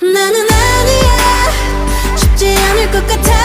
나는 아니야. 쉽지 않을 것 같아.